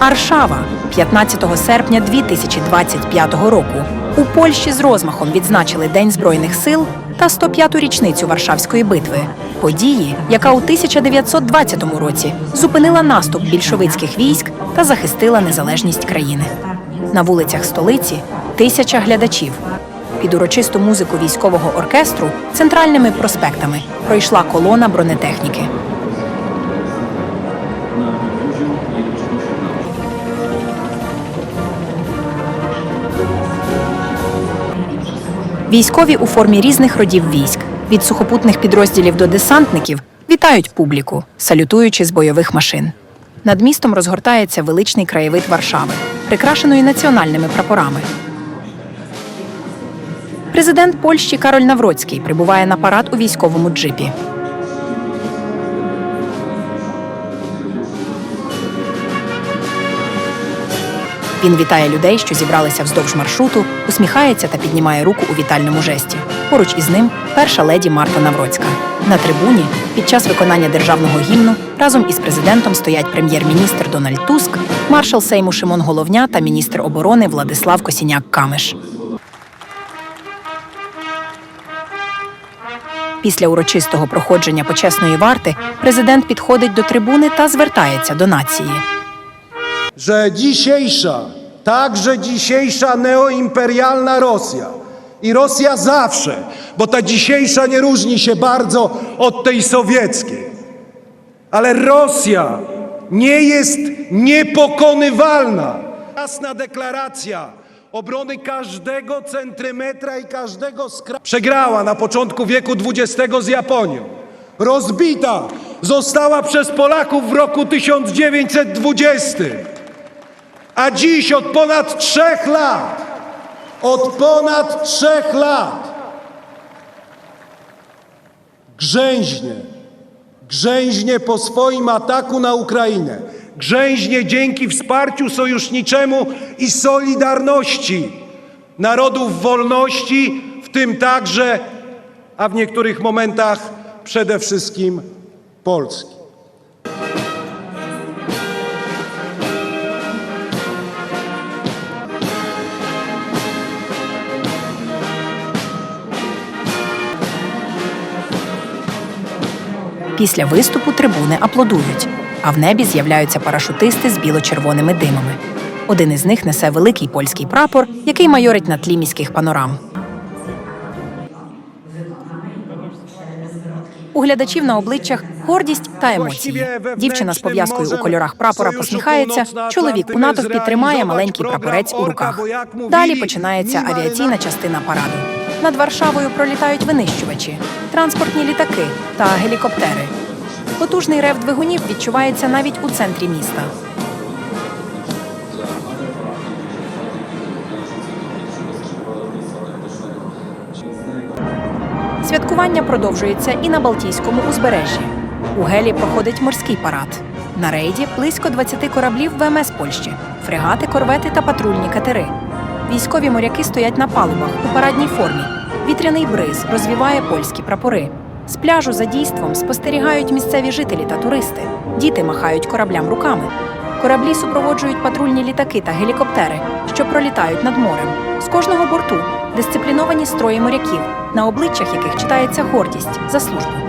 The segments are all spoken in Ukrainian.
Аршава 15 серпня 2025 року. У Польщі з розмахом відзначили День Збройних сил та 105-ту річницю Варшавської битви. Події, яка у 1920 році зупинила наступ більшовицьких військ та захистила незалежність країни. На вулицях столиці тисяча глядачів. Під урочисту музику військового оркестру центральними проспектами пройшла колона бронетехніки. Військові у формі різних родів військ, від сухопутних підрозділів до десантників, вітають публіку, салютуючи з бойових машин. Над містом розгортається величний краєвид Варшави, прикрашеної національними прапорами. Президент Польщі Кароль Навроцький прибуває на парад у військовому джипі. Він вітає людей, що зібралися вздовж маршруту, усміхається та піднімає руку у вітальному жесті. Поруч із ним перша леді Марта Навроцька. На трибуні під час виконання державного гімну разом із президентом стоять прем'єр-міністр Дональд Туск, маршал Сейму Шимон Головня та міністр оборони Владислав Косіняк-Камеш. Після урочистого проходження почесної варти президент підходить до трибуни та звертається до нації. że dzisiejsza, także dzisiejsza neoimperialna Rosja i Rosja zawsze, bo ta dzisiejsza nie różni się bardzo od tej sowieckiej, ale Rosja nie jest niepokonywalna. Jasna deklaracja obrony każdego centymetra i każdego skra... Przegrała na początku wieku XX z Japonią. Rozbita została przez Polaków w roku 1920. A dziś od ponad trzech lat, od ponad trzech lat grzęźnie, grzęźnie po swoim ataku na Ukrainę, grzęźnie dzięki wsparciu sojuszniczemu i solidarności narodów wolności, w tym także, a w niektórych momentach przede wszystkim Polski. Після виступу трибуни аплодують, а в небі з'являються парашутисти з біло-червоними димами. Один із них несе великий польський прапор, який майорить на тлі міських панорам. У глядачів на обличчях гордість та емоції. Дівчина з пов'язкою у кольорах прапора посміхається. Чоловік у натовпі тримає маленький прапорець у руках. Далі починається авіаційна частина параду. Над Варшавою пролітають винищувачі, транспортні літаки та гелікоптери. Потужний рев двигунів відчувається навіть у центрі міста. Святкування продовжується і на Балтійському узбережжі. У Гелі проходить морський парад. На рейді близько 20 кораблів ВМС Польщі, фрегати, корвети та патрульні катери. Військові моряки стоять на палубах у парадній формі. Вітряний бриз розвіває польські прапори. З пляжу за дійством спостерігають місцеві жителі та туристи. Діти махають кораблям руками. Кораблі супроводжують патрульні літаки та гелікоптери, що пролітають над морем. З кожного борту дисципліновані строї моряків, на обличчях яких читається гордість за службу.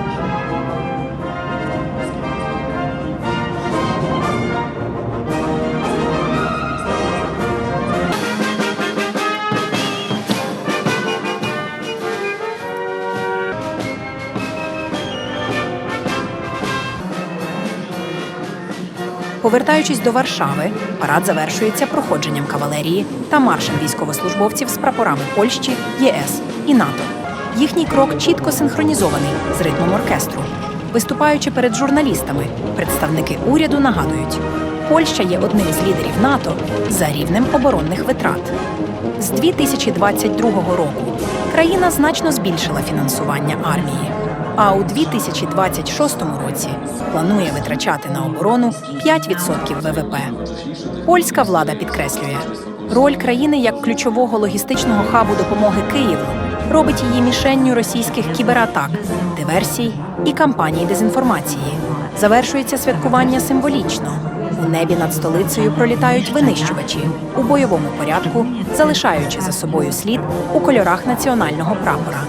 Повертаючись до Варшави, парад завершується проходженням кавалерії та маршем військовослужбовців з прапорами Польщі, ЄС і НАТО. Їхній крок чітко синхронізований з ритмом оркестру. Виступаючи перед журналістами, представники уряду нагадують, Польща є одним з лідерів НАТО за рівнем оборонних витрат. З 2022 року країна значно збільшила фінансування армії. А у 2026 році планує витрачати на оборону 5% ВВП. Польська влада підкреслює, роль країни як ключового логістичного хабу допомоги Києву робить її мішенню російських кібератак, диверсій і кампаній дезінформації. Завершується святкування символічно. У небі над столицею пролітають винищувачі у бойовому порядку, залишаючи за собою слід у кольорах національного прапора.